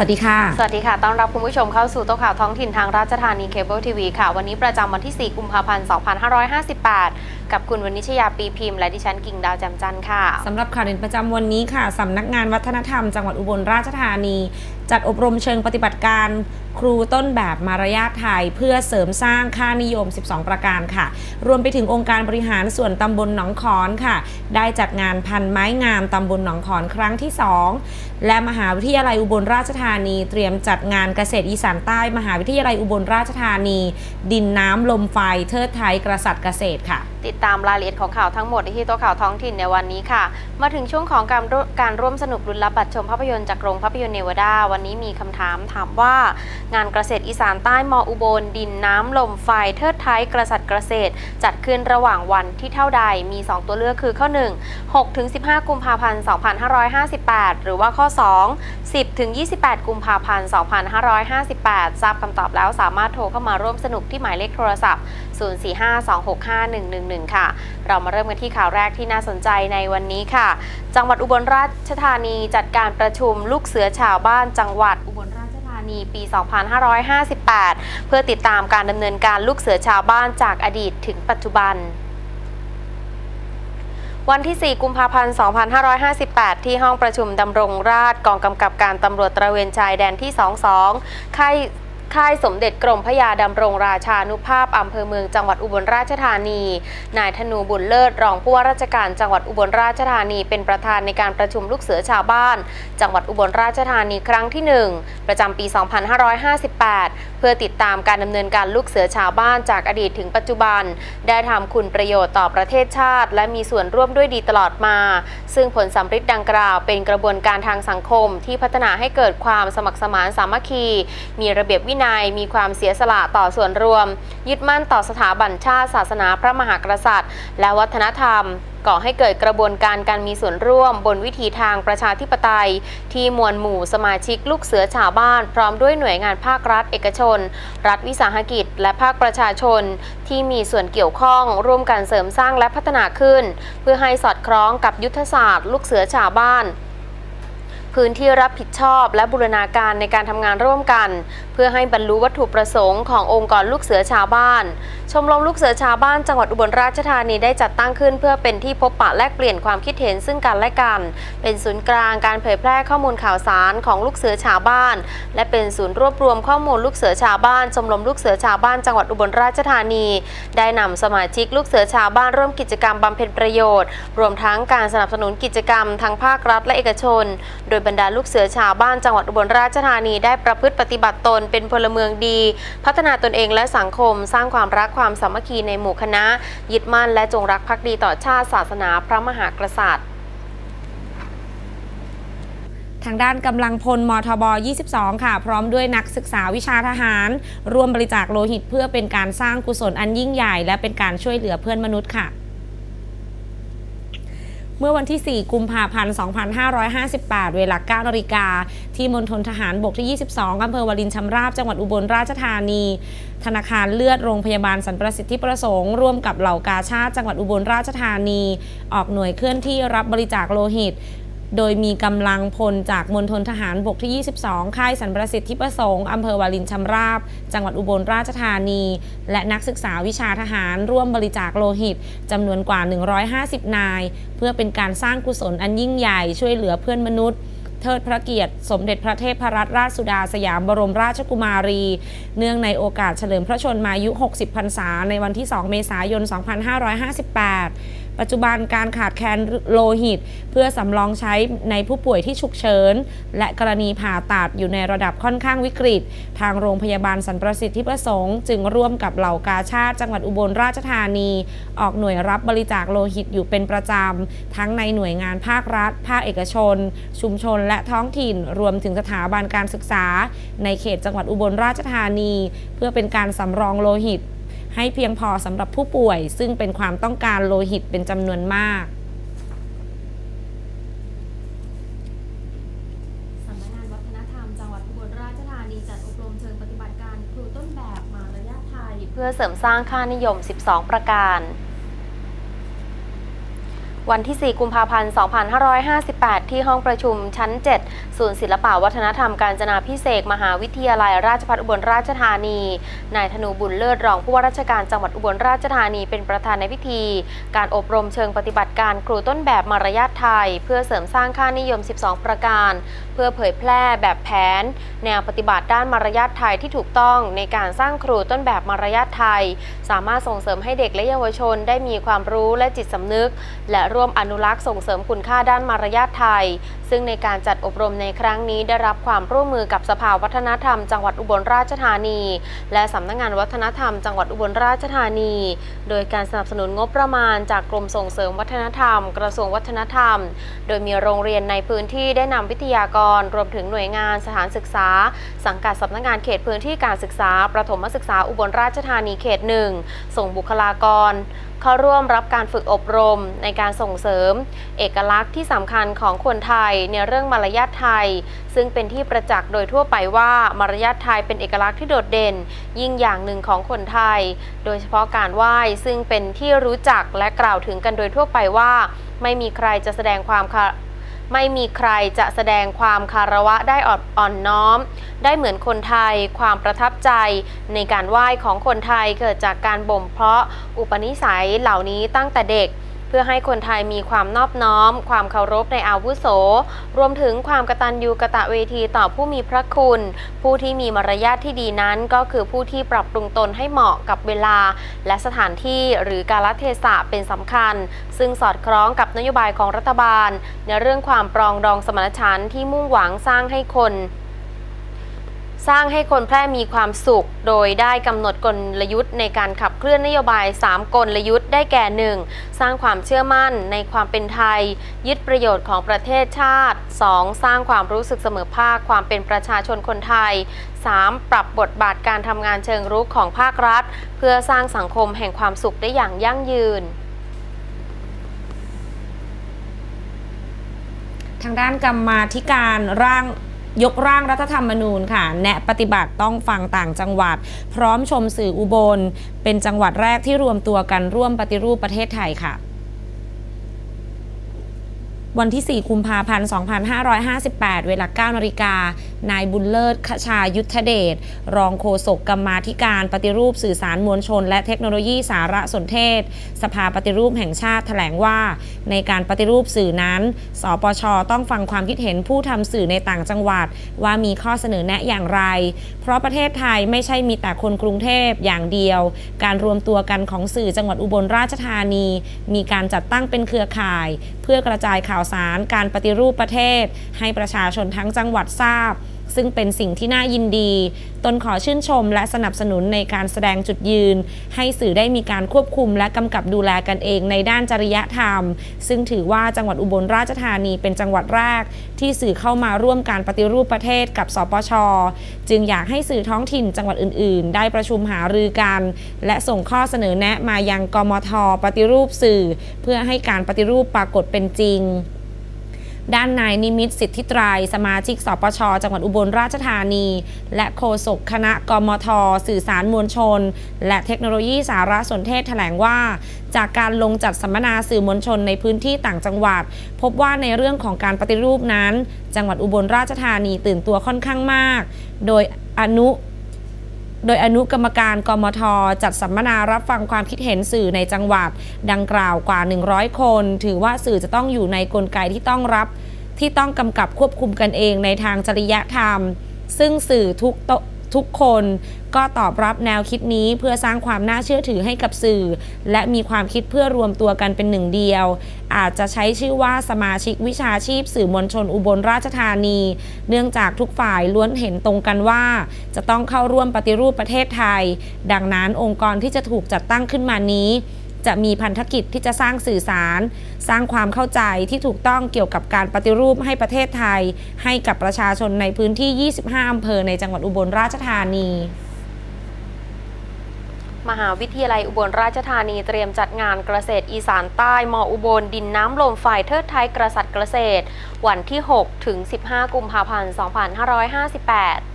สวัสดีค่ะ สวัสดีค่ะ ต้อนรับคุณผู้ชมเข้าสู่โต๊ะข่าวท้องถิ่นทางราชธานีเคเบิลทีวีค่ะ วันนี้ประจำวันที่ 4 กุมภาพันธ์ 2558 กับคุณวนิชยาปีพิมพ์ และดิฉันกิ่งดาวจำจันทร์ค่ะ สำหรับข่าวเด่นประจำวันนี้ค่ะสำนักงานวัฒนธรรมจังหวัดอุบลราชธานี จัดอบรมเชิงปฏิบัติการ ครูต้นแบบมารยาทไทย เพื่อเสริมสร้างค่านิยม 12 ประการค่ะ รวมไปถึงองค์การบริหารส่วนตำบลหนองขอนค่ะ ได้จัดงานพันไม้งามตำบลหนองขอนครั้งที่ 2 และมหาวิทยาลัยอุบลราชธานี เตรียมจัดงานเกษตรอีสานใต้ มหาวิทยาลัยอุบลราชธานี ดินน้ำลมไฟเทิดไทยกษัตริย์เกษตรค่ะ ติดตามรายละเอียดของข่าวทั้งหมดได้ที่ต๊ะข่าวท้องถิ่นในวันนี้ค่ะ มาถึงช่วงของการร่วมการร่วมสนุกลุ้นรับบัตรชมภาพยนตร์จากโรงภาพยนตร์เนวาดา วันนี้มีคำถามถามว่า งานเกษตรอีสานใต้มออุบล ดินน้ำลมไฟเทิดไทยกษัตริย์เกษตร จัดขึ้นระหว่างวันที่เท่าใดมี 2 ตัวเลือกคือข้อ 1 6ถึง15 กุมภาพันธ์ 2558 หรือว่าข้อ 2 10ถึง28 กุมภาพันธ์ 2558 ทราบคำตอบแล้วสามารถโทรเข้ามาร่วมสนุกที่หมายเลขโทรศัพท์0452651111ค่ะ เรามาเริ่มกันที่ข่าวแรกที่น่าสนใจในวันนี้ค่ะ จังหวัดอุบลราชธานีจัดการประชุมลูกเสือชาวบ้านจังหวัดอุบลราชธานีปี 2558 เพื่อติดตามการดำเนินการลูกเสือชาวบ้านจากอดีตถึงปัจจุบันวันที่ 4 กุมภาพันธ์ 2558 ที่ห้องประชุมดำรงราชกองกำกับการตำรวจตระเวนชายแดนที่ 22 ค่าย ค่ายสมเด็จกรมพระยาดำรงราชานุภาพอำเภอเมืองจังหวัดอุบลราชธานี นายธนูบุญเลิศรองผู้ว่าราชการจังหวัดอุบลราชธานีเป็นประธานในการประชุมลูกเสือชาวบ้าน จังหวัดอุบลราชธานีครั้งที่ 1 ประจำปี 2558 เพื่อติดตามการดำเนินการลูกเสือชาวบ้านจากอดีตถึงปัจจุบัน ได้ทำคุณประโยชน์ต่อประเทศชาติ และมีส่วนร่วมด้วยดีตลอดมา ซึ่งผลสำฤทธิ์ดังกล่าว เป็นกระบวนการทางสังคมที่พัฒนาให้เกิดความสมัครสมานสามัคคี มีระเบียบวินัย มีความเสียสละต่อส่วนรวม ยึดมั่นต่อสถาบันชาติ ศาสนาพระมหากษัตริย์ และวัฒนธรรม ก่อให้เกิดกระบวนการการมีส่วนร่วม บนวิถีทางประชาธิปไตย ที่มวลหมู่สมาชิกลูกเสือชาวบ้าน พร้อมด้วยหน่วยงานภาครัฐ เอกชน รัฐวิสาหกิจ และภาคประชาชน ที่มีส่วนเกี่ยวข้องร่วมกันเสริมสร้างและพัฒนาขึ้น เพื่อให้สอดคล้องกับยุทธศาสตร์ ลูกเสือชาวบ้าน พื้นที่รับผิดชอบและบูรณาการในการทำงานร่วมกัน เพื่อให้บรรลุวัตถุประสงค์ขององค์กรลูกเสือชาวบ้าน ชมรมลูกเสือชาวบ้านจังหวัดอุบลราชธานีได้จัดตั้งขึ้น เพื่อเป็นที่พบปะแลกเปลี่ยนความคิดเห็นซึ่งกันและกัน เป็นศูนย์กลางการเผยแพร่ข้อมูลข่าวสารของลูกเสือชาวบ้าน และเป็นศูนย์รวบรวมข้อมูลลูกเสือชาวบ้าน ชมรมลูกเสือชาวบ้านจังหวัดอุบลราชธานี ได้นำสมาชิกลูกเสือชาวบ้านร่วมกิจกรรมบำเพ็ญประโยชน์ รวมทั้งการสนับสนุนกิจกรรมทั้งภาครัฐและเอกชน โดยบรรดาลูกเสือชาวบ้านจังหวัดอุบลราชธานีได้ประพฤติปฏิบัติตนเป็นพลเมืองดี พัฒนาตนเองและสังคม สร้างความรักความสามัคคีในหมู่คณะ ยึดมั่นและจงรักภักดีต่อชาติศาสนาพระมหากษัตริย์ทางด้านกำลังพลมทบ 22 ค่ะ พร้อมด้วยนักศึกษาวิชาทหาร ร่วมบริจาคโลหิตเพื่อเป็นการสร้างกุศลอันยิ่งใหญ่ และเป็นการช่วยเหลือเพื่อนมนุษย์ค่ะ เมื่อวันที่ 4 กุมภาพันธ์ 2558 เวลา 9นาฬิกา ที่มณฑลทหารบกที่ 22 อำเภอวารินชำราบ จังหวัดอุบลราชธานี ธนาคารเลือดโรงพยาบาลสันประสิทธิประสงค์ร่วมกับเหล่ากาชาติจังหวัดอุบลราชธานี ออกหน่วยเคลื่อนที่รับบริจาคโลหิต โดยมีกำลังพลจากมณฑลทหารบกที่ 22 ค่ายสันประสิทธิประสงค์อำเภอวารินชำราบ จังหวัดอุบลราชธานี และนักศึกษาวิชาทหารร่วมบริจาคโลหิตจำนวนกว่า 150 นาย เพื่อเป็นการสร้างกุศลอันยิ่งใหญ่ช่วยเหลือเพื่อนมนุษย์เทิดพระเกียรติ สมเด็จพระเทพรัตนราชสุดาสยามบรมราชกุมารี เนื่องในโอกาสเฉลิมพระชนมายุ 60 พรรษา ในวันที่ 2 เมษายน 2558 ปัจจุบันการขาดแคลนโลหิต เพื่อสำรองใช้ในผู้ป่วยที่ฉุกเฉิน และกรณีผ่าตัดอยู่ในระดับค่อนข้างวิกฤต ทางโรงพยาบาลสันประสิทธิประสงค์ จึงร่วมกับเหล่ากาชาติจังหวัดอุบลราชธานี ออกหน่วยรับบริจาคโลหิตอยู่เป็นประจำ ทั้งในหน่วยงานภาครัฐ ภาคเอกชน ชุมชน และท้องถิ่น รวมถึงสถาบันการศึกษา ในเขตจังหวัดอุบลราชธานี เพื่อเป็นการสำรองโลหิต ให้เพียงพอสำหรับผู้ป่วย ซึ่งเป็นความต้องการโลหิตเป็นจำนวนมากสำนักงานวัฒนธรรมจังหวัดอุบลราชธานีจัดอบรมเชิงปฏิบัติการครูต้นแบบมารยาไทย เพื่อเสริมสร้างค่านิยม 12 ประการ วันที่ 4 กุมภาพันธ์ 2558 ที่ห้องประชุมชั้น 7 ศูนย์ศิลปวัฒนธรรมการจนาพิเศษ มหาวิทยาลัยราชภัฏอุบลราชธานี นายธนูบุญเลิศรองผู้ว่าราชการจังหวัดอุบลราชธานีเป็นประธานในพิธี การอบรมเชิงปฏิบัติการครูต้นแบบมารยาทไทย เพื่อเสริมสร้างค่านิยม 12 ประการ เพื่อเผยแพร่แบบแผน แนวปฏิบัติด้านมารยาทไทยที่ถูกต้องในการสร้างครูต้นแบบมารยาทไทย สามารถส่งเสริมให้เด็กและเยาวชนได้มีความรู้และจิตสำนึก และร่วมอนุรักษ์ส่งเสริมคุณค่าด้านมารยาทไทย ซึ่งในการจัดอบรมในครั้งนี้ได้รับความร่วมมือกับสภาวัฒนธรรมจังหวัดอุบลราชธานี และสำนักงานวัฒนธรรมจังหวัดอุบลราชธานี โดยการสนับสนุนงบประมาณจากกรมส่งเสริมวัฒนธรรม กระทรวงวัฒนธรรม โดยมีโรงเรียนในพื้นที่ได้นำวิทยากร รวมถึงหน่วยงานสถานศึกษา สังกัดสำนักงานเขตพื้นที่การศึกษา ประถมศึกษาอุบลราชธานีเขตหนึ่งส่งบุคลากร เข้าร่วมรับการฝึกอบรมในการส่งเสริม เอกลักษณ์ที่สำคัญของคนไทยในเรื่องมารยาทไทย ซึ่งเป็นที่ประจักษ์โดยทั่วไปว่ามารยาทไทยเป็นเอกลักษณ์ที่โดดเด่น ยิ่งอย่างหนึ่งของคนไทย โดยเฉพาะการไหว้ซึ่งเป็นที่รู้จักและกล่าวถึงกันโดยทั่วไปว่า ไม่มีใครจะแสดงความไม่มีใครจะแสดงความคารวะได้อ่อนอ่อนน้อม ได้เหมือนคนไทย ความประทับใจ ในการไหว้ของคนไทยเกิดจากการบ่มเพาะอุปนิสัยเหล่านี้ตั้งแต่เด็ก เพื่อให้คนไทยมีความนอบน้อม ความเคารพในอาวุโส รวมถึงความกตัญญูกะตะเวทีต่อผู้มีพระคุณ ผู้ที่มีมารยาทที่ดีนั้นก็คือผู้ที่ปรับปรุงตนให้เหมาะกับเวลา และสถานที่หรือกาลเทศะเป็นสำคัญ ซึ่งสอดคล้องกับนโยบายของรัฐบาล ในเรื่องความปรองดองสมานฉันท์ที่มุ่งหวังสร้างให้คน สร้างให้คนแพร่มีความสุข โดยได้กำหนดกลยุทธ์ในการขับเคลื่อนนโยบาย 3 กลยุทธ์ได้แก่ 1. สร้างความเชื่อมั่นในความเป็นไทย ยึดประโยชน์ของประเทศชาติ 2. สร้างความรู้สึกเสมอภาคความเป็นประชาชนคนไทย 3. ปรับบทบาทการทำงานเชิงรุกของภาครัฐ เพื่อสร้างสังคมแห่งความสุขได้อย่างยั่งยืน ทางด้านกรรมาธิการร่าง ยกร่างรัฐธรรมนูญค่ะ แนะปฏิบัติต้องฟังต่างจังหวัด พร้อมชมสื่ออุบล เป็นจังหวัดแรกที่รวมตัวกันร่วมปฏิรูปประเทศไทยค่ะ วันที่ 4 กุมภาพันธ์ 2558 เวลา 9นาฬิกา นายบุญเลิศขชายุทธเดช รองโฆษกกรรมาธิการปฏิรูปสื่อสารมวลชน และเทคโนโลยีสารสนเทศ สภาปฏิรูปแห่งชาติแถลงว่า ในการปฏิรูปสื่อนั้น สปช ต้องฟังความคิดเห็นผู้ทำสื่อในต่างจังหวัด ว่ามีข้อเสนอแนะอย่างไร เพราะประเทศไทยไม่ใช่มีแต่คนกรุงเทพอย่างเดียว การรวมตัวกันของสื่อจังหวัดอุบลราชธานี มีการจัดตั้งเป็นเครือข่าย พื่อกระจายข่าวสารการปฏิรูปประเทศ ให้ประชาชนทั้งจังหวัดทราบ ซึ่งเป็นสิ่งที่น่ายินดี ตนขอชื่นชมและสนับสนุนในการแสดงจุดยืน ให้สื่อได้มีการควบคุมและกำกับดูแลกันเองในด้านจริยธรรม ซึ่งถือว่าจังหวัดอุบลราชธานีเป็นจังหวัดแรก ที่สื่อเข้ามาร่วมการปฏิรูปประเทศกับ สปช จึงอยากให้สื่อท้องถิ่นจังหวัดอื่น ๆ ได้ประชุมหารือกัน และส่งข้อเสนอแนะมายังกมท ปฏิรูปสื่อ เพื่อให้การปฏิรูปปรากฏเป็นจริง ด้านนายนิมิตสิทธิตรายสมาชิกสปช จังหวัดอุบลราชธานี และโฆษกคณะกมท สื่อสารมวลชน และเทคโนโลยีสารสนเทศแถลงว่า จากการลงจัดสัมมนาสื่อมวลชนในพื้นที่ต่างจังหวัด พบว่าในเรื่องของการปฏิรูปนั้น จังหวัดอุบลราชธานีตื่นตัวค่อนข้างมาก โดยอนุ โดยอนุกรรมการกมท จัดสัมมนารับฟังความคิดเห็นสื่อในจังหวัด ดังกล่าวกว่า 100 คน ถือว่าสื่อจะต้องอยู่ในกลไกที่ต้องรับ ที่ต้องกำกับควบคุมกันเองในทางจริยธรรม ซึ่งสื่อทุกตทุกคน ก็ตอบรับแนวคิดนี้เพื่อสร้างความน่าเชื่อถือให้กับสื่อ และมีความคิดเพื่อรวมตัวกันเป็นหนึ่งเดียว อาจจะใช้ชื่อว่าสมาชิกวิชาชีพสื่อมวลชนอุบลราชธานี เนื่องจากทุกฝ่ายล้วนเห็นตรงกันว่า จะต้องเข้าร่วมปฏิรูปประเทศไทย ดังนั้นองค์กรที่จะถูกจัดตั้งขึ้นมานี้จะมีพันธกิจที่จะสร้างสื่อสาร สร้างความเข้าใจที่ถูกต้องเกี่ยวกับการปฏิรูปให้ประเทศไทย ให้กับประชาชนในพื้นที่ 25 อำเภอในจังหวัดอุบลราชธานี มหาวิทยาลัยอุบลราชธานีเตรียมจัดงานเกษตรอีสานใต้มออุบลดินน้ำลมไฟเทิดไทยกระสัดเกษตร วันที่ 6 ถึง 15 กุมภาพันธ์ 2558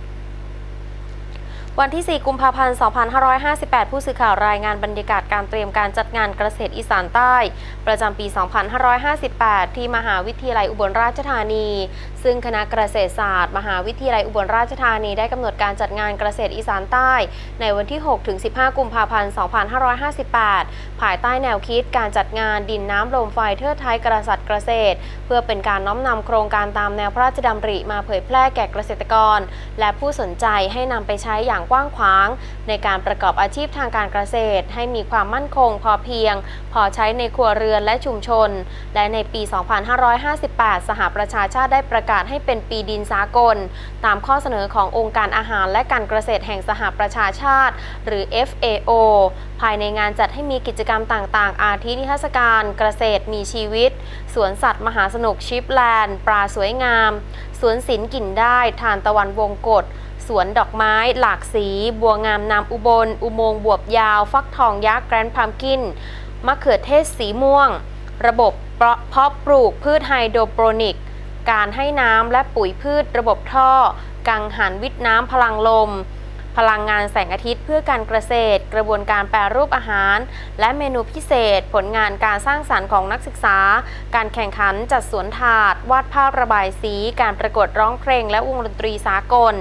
วันที่ 4 กุมภาพันธ์ 2558 ผู้สื่อข่าวรายงานบรรยากาศการเตรียมการจัดงานเกษตรอีสานใต้ ประจำปี 2558 ที่มหาวิทยาลัยอุบลราชธานี ซึ่งคณะเกษตรศาสตร์ มหาวิทยาลัยอุบลราชธานีได้กำหนดการจัดงานเกษตรอีสานใต้ ในวันที่ 6-15 กุมภาพันธ์ 2558 ภายใต้แนวคิดการจัดงานดินน้ำลมไฟเทิดไทยกษัตริย์เกษตร เพื่อเป็นการน้อมนำโครงการตามแนวพระราชดำริมาเผยแพร่แก่เกษตรกร และผู้สนใจให้นำไปใช้อย่างกว้างขวาง ในการประกอบอาชีพทางการเกษตร ให้มีความมั่นคงพอเพียง พอใช้ในครัวเรือนและชุมชน และในปี 2558 สหประชาชาติได้ประกาศให้เป็นปีดินสากล ตามข้อเสนอขององค์การอาหารและการเกษตรแห่งสหประชาชาติ หรือ FAO ภายในงานจัดให้มีกิจกรรมต่างๆ อาทินิทรรศการเกษตรมีชีวิต สวนสัตว์มหาสนุกชิปแลนด์ ปลาสวยงาม สวนศิลป์กลิ่นได้ ทานตะวันวงกฏ สวนดอกไม้ หลากสี บัวงามนามอุบล อุโมงบวบยาว ฟักทองยักษ์แกรนพัมกิน มะเขือเทศสีม่วง ระบบเพาะปลูกพืชไฮโดรโปรนิก การให้น้ำและปุ๋ยพืชระบบท่อ กังหันวิทย์น้ำพลังลม พลังงานแสงอาทิตย์เพื่อการเกษตร กระบวนการแปรรูปอาหาร และเมนูพิเศษ ผลงานการสร้างสรรค์ของนักศึกษา การแข่งขันจัดสวนถาด วาดภาพระบายสี การประกวดร้องเพลง และวงดนตรีสากล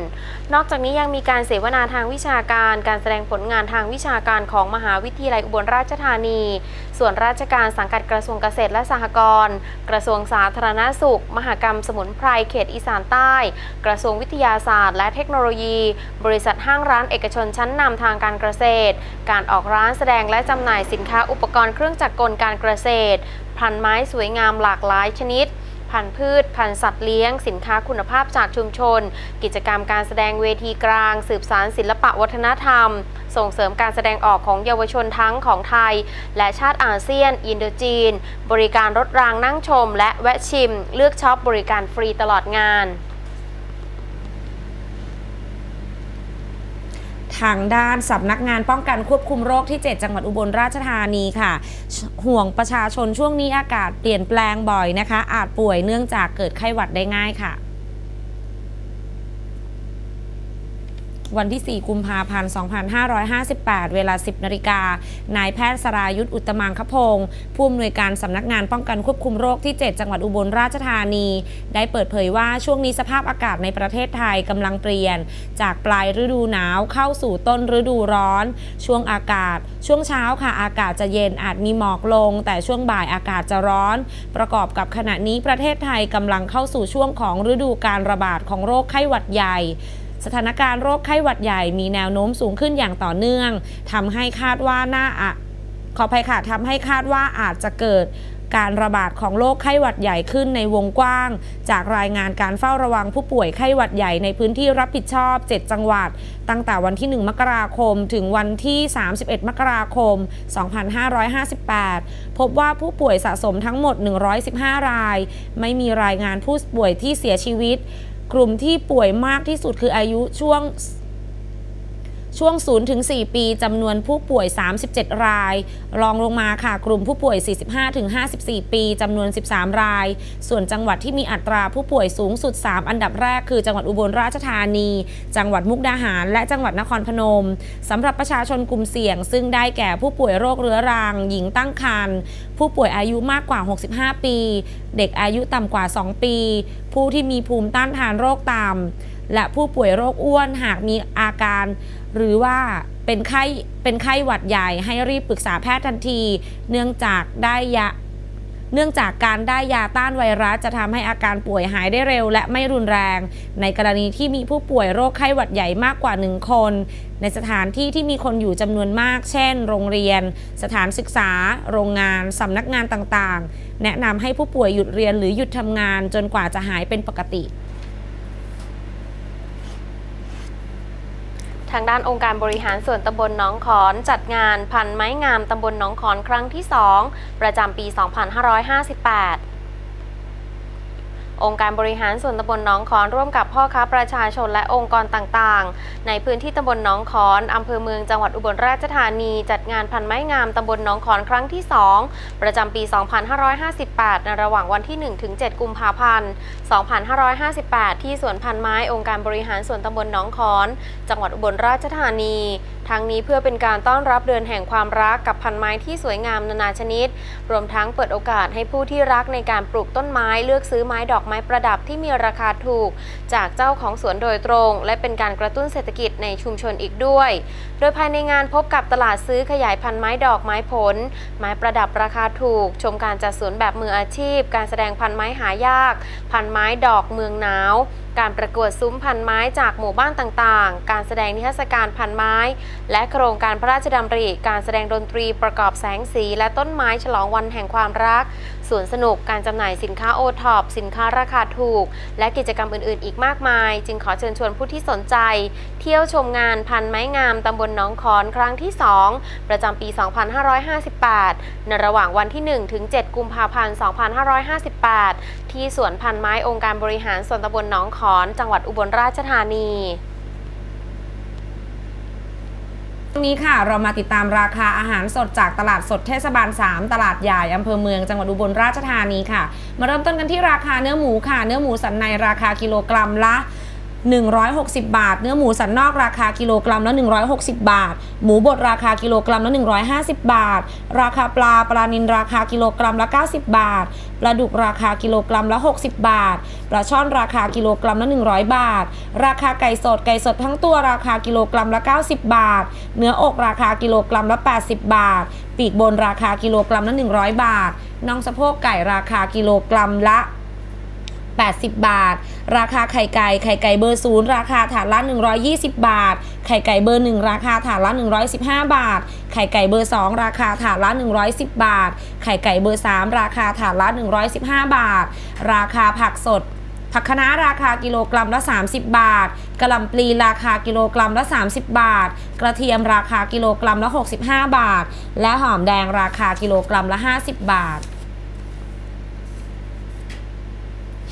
นอกจากนี้ยังมีการเสวนาทางวิชาการ การแสดงผลงานทางวิชาการของมหาวิทยาลัยอุบลราชธานี ส่วนราชการสังกัดกระทรวงเกษตรและสหกรณ์กระทรวงสาธารณสุข มหกรรมสมุนไพรเขตอีสานใต้ กระทรวงวิทยาศาสตร์ และเทคโนโลยี บริษัทห้างร้านเอกชนชั้นนำทางการเกษตร การออกร้านแสดงและจำหน่ายสินค้าอุปกรณ์เครื่องจักรกลการเกษตร พันไม้สวยงามหลากหลายชนิดพันธุ์พืช พันธุ์สัตว์เลี้ยง สินค้าคุณภาพจากชุมชน กิจกรรมการแสดงเวทีกลาง สืบสารศิลปะวัฒนธรรม ส่งเสริมการแสดงออกของเยาวชนทั้งของไทย และชาติอาเซียน อินโดจีน บริการรถรางนั่งชม และแวะชิม เลือกช็อปบริการฟรีตลอดงาน ทางด้านสำนักงานป้องกันควบคุมโรคที่ 7 จังหวัดอุบลราชธานีค่ะ ห่วงประชาชนช่วงนี้อากาศเปลี่ยนแปลงบ่อยนะคะ อาจป่วยเนื่องจากเกิดไข้หวัดได้ง่ายค่ะ วันที่ 4 กุมภาพันธ์ 2558 เวลา 10 นาฬิกา นายแพทย์สรายุทธอุตตมังคพงศ์ผู้อำนวยการสำนักงานป้องกันควบคุมโรคที่ 7 จังหวัดอุบลราชธานี ได้เปิดเผยว่าช่วงนี้สภาพอากาศในประเทศไทยกำลังเปลี่ยน จากปลายฤดูหนาวเข้าสู่ต้นฤดูร้อน ช่วงอากาศ ช่วงเช้าค่ะอากาศจะเย็นอาจมีหมอกลง แต่ช่วงบ่ายอากาศจะร้อน ประกอบกับขณะนี้ประเทศไทยกำลังเข้าสู่ช่วงของฤดูการระบาดของโรคไข้หวัดใหญ่ สถานการณ์โรคไข้หวัดใหญ่มีแนวโน้มสูงขึ้นอย่างต่อเนื่องทำให้คาดว่าน่าอะขออภัยค่ะทำให้คาดว่าอาจจะเกิดการระบาดของโรคไข้หวัดใหญ่ขึ้นในวงกว้าง จากรายงานการเฝ้าระวังผู้ป่วยไข้หวัดใหญ่ในพื้นที่รับผิดชอบ 7 จังหวัด ตั้งแต่วันที่ 1 มกราคม ถึงวันที่ 31 มกราคม 2558 พบว่าผู้ป่วยสะสมทั้งหมด 115 ราย ไม่มีรายงานผู้ป่วยที่เสียชีวิต กลุ่มที่ป่วยมากที่สุดคืออายุช่วง ช่วง0ถึง4ปีจำนวนผู้ป่วย 37 ราย รองลงมาค่ะกลุ่มผู้ป่วย 45ถึง54 ปีจำนวน 13 ราย ส่วนจังหวัดที่มีอัตราผู้ป่วยสูงสุด 3 อันดับแรกคือจังหวัดอุบลราชธานี จังหวัดมุกดาหาร และจังหวัดนครพนมสำหรับประชาชนกลุ่มเสี่ยง ซึ่งได้แก่ผู้ป่วยโรคเรื้อรัง หญิงตั้งครรภ์ผู้ป่วยอายุมากกว่า 65 ปี เด็กอายุต่ำกว่า 2 ปี ผู้ที่มีภูมิต้านทานโรคต่ำ และผู้ป่วยโรคอ้วนหากมีอาการ หรือว่าเป็นไข้เป็นไข้หวัดใหญ่ให้รีบปรึกษาแพทย์ทันที เนื่องจากได้ยาเนื่องจากการได้ยาต้านไวรัสจะทำให้อาการป่วยหายได้เร็ว และไม่รุนแรง ในกรณีที่มีผู้ป่วยโรคไข้หวัดใหญ่มากกว่า1คน ในสถานที่ที่มีคนอยู่จำนวนมาก เช่น โรงเรียน สถานศึกษา โรงงานสำนักงานต่างๆ แนะนำให้ผู้ป่วยหยุดเรียนหรือหยุดทำงานจนกว่าจะหายเป็นปกติ ทางด้านองค์การบริหารส่วนตำบลหนองขอนจัดงานพันไม้งามตำบลหนองขอนครั้งที่ 2 ประจำปี 2558 องค์การบริหารส่วนตำบลหนองขอนร่วมกับพ่อค้าประชาชนและองค์กรต่างๆ ในพื้นที่ตำบลหนองขอนอำเภอเมืองจังหวัดอุบลราชธานี จัดงานพันไม้งามตำบลหนองขอนครั้งที่ 2 ประจำปี 2558 ในระหว่างวันที่ 1-7 กุมภาพันธ์ 2558 ที่สวนพันไม้องค์การบริหารส่วนตำบลหนองขอน จังหวัดอุบลราชธานี ทั้งนี้เพื่อเป็นการต้อนรับเดือนแห่งความรักกับพันไม้ที่สวยงามนานาชนิด รวมทั้งเปิดโอกาสให้ผู้ที่รักในการปลูกต้นไม้เลือกซื้อไม้ดอกไม้ประดับที่มีราคาถูก จากเจ้าของสวนโดยตรง และเป็นการกระตุ้นเศรษฐกิจในชุมชนอีกด้วย โดยภายในงานพบกับตลาดซื้อขยายพันธุ์ไม้ดอกไม้ผล ไม้ประดับราคาถูก ชมการจัดสวนแบบมืออาชีพ การแสดงพันธุ์ไม้หายาก พันธุ์ไม้ดอกเมืองหนาวการประกวดซุ้มพันไม้จากหมู่บ้านต่างๆ การแสดงนิทรรศการพันไม้ และโครงการพระราชดำริ การแสดงดนตรีประกอบแสงสี และต้นไม้ฉลองวันแห่งความรัก สวนสนุกการจำหน่ายสินค้าโอท็อปสินค้าราคาถูก และกิจกรรมอื่นๆ อีกมากมาย จึงขอเชิญชวนผู้ที่สนใจ เที่ยวชมงานพันไม้งามตำบลหนองคอนครั้งที่ 2 ประจำปี 2558 ในระหว่างวันที่ 1 ถึง 7 กุมภาพันธ์ 2558 ที่สวนพันไม้องค์การบริหารส่วนตำบลหนองขอน จังหวัดอุบลราชธานี วันนี้ค่ะเรามาติดตามราคาอาหารสดจากตลาดสดเทศบาล 3 ตลาดใหญ่อำเภอเมืองจังหวัดอุบลราชธานีค่ะ มาเริ่มต้นกันที่ราคาเนื้อหมูค่ะ เนื้อหมูสันในราคากิโลกรัมละ 160 บาท เนื้อหมูสันนอกราคากิโลกรัมละ160 บาท หมูบดราคากิโลกรัมละ150 บาท ราคาปลาปลานินราคากิโลกรัมละ 90 บาท ปลาดุกราคากิโลกรัมละ 60 บาท ปลาช่อนราคากิโลกรัมละ 100 บาท ราคาไก่สดไก่สดทั้งตัวราคากิโลกรัมละ 90 บาท เนื้ออกราคากิโลกรัมละ 80 บาท ปีกบนราคากิโลกรัมละ 100 บาท น่องสะโพกไก่ราคากิโลกรัมละ 80 บาท ราคาไข่ไก่ไข่ไก่เบอร์ศูนย์ราคาถาดละ 120 บาท ไข่ไก่เบอร์ 1 ราคาถาดละ 115 บาท ไข่ไก่เบอร์ 2 ราคาถาดละ 110 บาท ไข่ไก่เบอร์ 3 ราคาถาดละ 115 บาท ราคาผักสดผักคะน้าราคากิโลกรัมละ 30 บาท กระหล่ำปลีราคากิโลกรัมละ 30 บาท กระเทียมราคากิโลกรัมละ 65 บาท และหอมแดงราคากิโลกรัมละ 50 บาท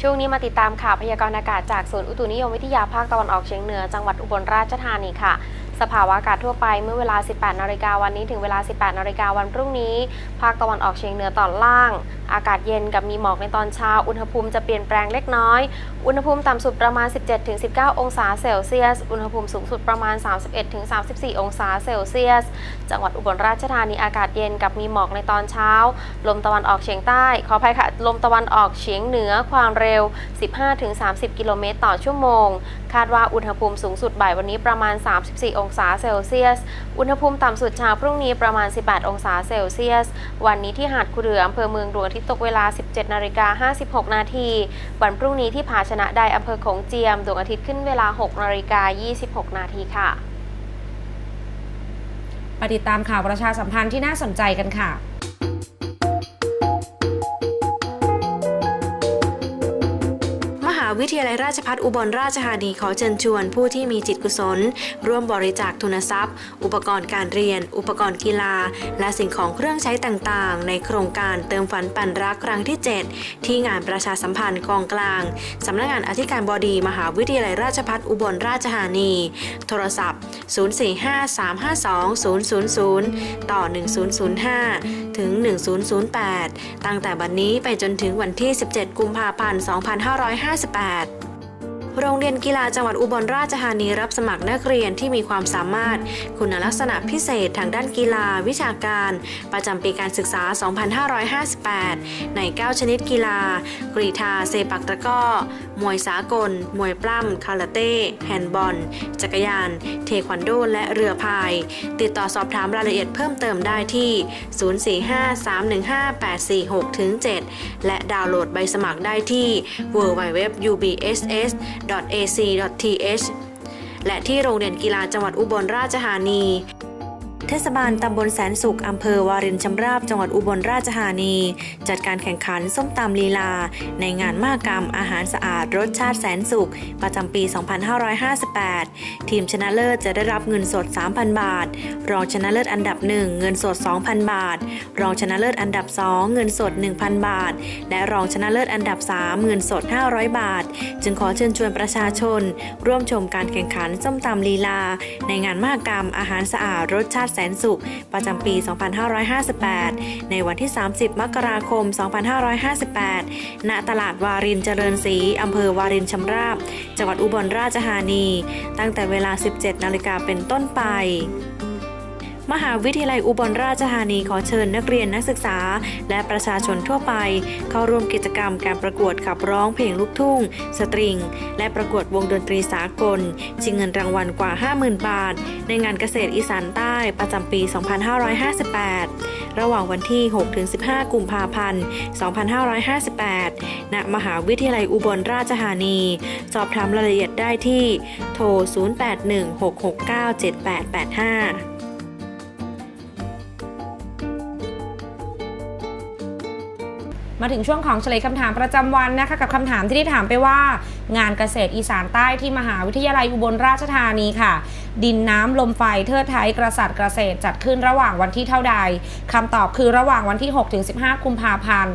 ช่วงนี้มาติดตามข่าวพยากรณ์อากาศจากศูนย์อุตุนิยมวิทยาภาคตะวันออกเฉียงเหนือจังหวัดอุบลราชธานีค่ะ สภาวะอากาศทั่วไปเมื่อเวลา 18นาฬิกาวันนี้ถึงเวลา 18นาฬิกาวันพรุ่งนี้ ภาคตะวันออกเฉียงเหนือตอนล่าง อากาศเย็นกับมีหมอกในตอนเช้า อุณหภูมิจะเปลี่ยนแปลงเล็กน้อย อุณหภูมิต่ำสุดประมาณ 17-19 องศาเซลเซียส อุณหภูมิสูงสุดประมาณ 31-34 องศาเซลเซียส จังหวัดอุบลราชธานีอากาศเย็นกับมีหมอกในตอนเช้า ลมตะวันออกเฉียงใต้ ขออภัยค่ะ ลมตะวันออกเฉียงเหนือความเร็ว15-30 กิโลเมตรต่อชั่วโมง คาดว่าอุณหภูมิสูงสุดบ่ายวันนี้ประมาณ 34 องศาเซลเซียส อุณหภูมิต่ำสุดเช้าพรุ่งนี้ประมาณ 18 องศาเซลเซียส วันนี้ที่หาดคูเรืออำเภอเมืองดวงอาทิตย์ตกเวลา 17นาฬิกา56 นาที วันพรุ่งนี้ที่ผาชนะใดอำเภอโขงเจียมดวงอาทิตย์ขึ้นเวลา6นาฬิกา26 นาทีค่ะไปติดตามข่าวประชาสัมพันธ์ที่น่าสนใจกันค่ะ วิทยาลัยราชภัฏอุบลราชธานีขอเชิญชวนผู้ที่มีจิตกุศล ร่วมบริจาคทุนทรัพย์ อุปกรณ์การเรียน อุปกรณ์กีฬา และสิ่งของเครื่องใช้ต่างๆ ในโครงการเติมฝันปันรักครั้งที่ 7 ที่งานประชาสัมพันธ์กองกลางสำนักงานอธิการบดีมหาวิทยาลัยราชภัฏอุบลราชธานี โทรศัพท์ 045-352-000ต่อ 1005 ถึง 1008 ตั้งแต่บัดนนี้ไปจนถึงวันที่ 17 กุมภาพันธ์ 2558 sehat. โรงเรียนกีฬาจังหวัดอุบลราชธานีรับสมัครนักเรียนที่มีความสามารถ คุณลักษณะพิเศษทางด้านกีฬา วิชาการ ประจำปีการศึกษา 2558 ใน 9 ชนิดกีฬา กรีธาเซปักตะก้อ มวยสากล มวยปล้ำคาราเต้ แฮนด์บอล จักรยาน เทควันโด และเรือพาย ติดต่อสอบถามรายละเอียดเพิ่มเติมได้ที่ 045-315-846-7 และดาวน์โหลดใบสมัครได้ที่ www.ubss www.ac.th และที่โรงเรียนกีฬาจังหวัดอุบลราชธานี เทศบาลตำบลแสนสุขอำเภอวารินชำราบจังหวัดอุบลราชธานี จัดการแข่งขันส้มตำลีลา ในงานมหกรรมอาหารสะอาดรสชาติแสนสุข ประจำปี 2558 ทีมชนะเลิศจะได้รับเงินสด 3,000 บาท รองชนะเลิศอันดับ 1 เงินสด 2,000 บาท รองชนะเลิศอันดับ 2 เงินสด 1,000 บาท และรองชนะเลิศอันดับ 3 เงินสด 500 บาท จึงขอเชิญชวนประชาชน ร่วมชมการแข่งขันส้มตำลีลา ในงานมหกรรมอาหารสะอาดรสชาติแสนสุข ประจำปี 2558 ในวันที่ 30 มกราคม 2558 ณ ตลาดวารินเจริญศรีอำเภอวารินชำราบ จังหวัดอุบลราชธานี ตั้งแต่เวลา 17 นาฬิกาเป็นต้นไป มหาวิทยาลัยอุบลราชธานีขอเชิญนักเรียนนักศึกษา และประชาชนทั่วไป เข้าร่วมกิจกรรมการประกวดขับร้องเพลงลูกทุ่ง สตริง และประกวดวงดนตรีสากลชิงเงินรางวัลกว่า 50,000 บาท ในงานเกษตรอีสานใต้ประจำปี 2558 ระหว่างวันที่ 6-15 กุมภาพันธ์ 2558 ณ มหาวิทยาลัยอุบลราชธานี สอบถามรายละเอียดได้ที่ โทร 0816697885 มาถึงช่วงของเฉลยคำถามประจำวันนะคะกับคำถามที่ได้ถามไปว่า งานเกษตรอีสานใต้ที่มหาวิทยาลัยอุบลราชธานีค่ะ ดินน้ำลมไฟเทิดไทยกษัตริย์เกษตรจัดขึ้นระหว่างวันที่เท่าใดคำตอบคือระหว่างวันที่ 6 ถึง 15 กุมภาพันธ์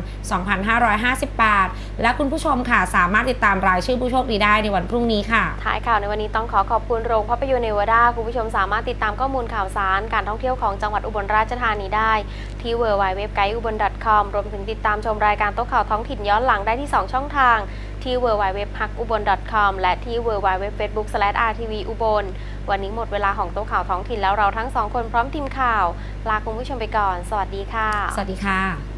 2558 และคุณผู้ชมค่ะสามารถติดตามรายชื่อผู้โชคดีได้ในวันพรุ่งนี้ค่ะ ท้ายข่าวในวันนี้ต้องขอขอบคุณโรงภาพยนตร์เนวาดาคุณผู้ชมสามารถติดตามข้อมูลข่าวสาร การท่องเที่ยวของจังหวัดอุบลราชธานีได้ ที่ w w w g u i d e u b o n c o m รวมถึงติดตามชมรายการโต๊ะข่าวท้องถิ่นย้อนหลังได้ที่ 2 ช่องทาง ที่ w w w h a k u b o n c o m และที่ w w w f a c e b o o k r t v อุบลวันนี้หมดเวลาของโต๊ะข่าวท้องถิ่นแล้วเราทั้งสองคนพร้อมทีมข่าว ลาคุณผู้ชมไปก่อน สวัสดีค่ะ สวัสดีค่ะ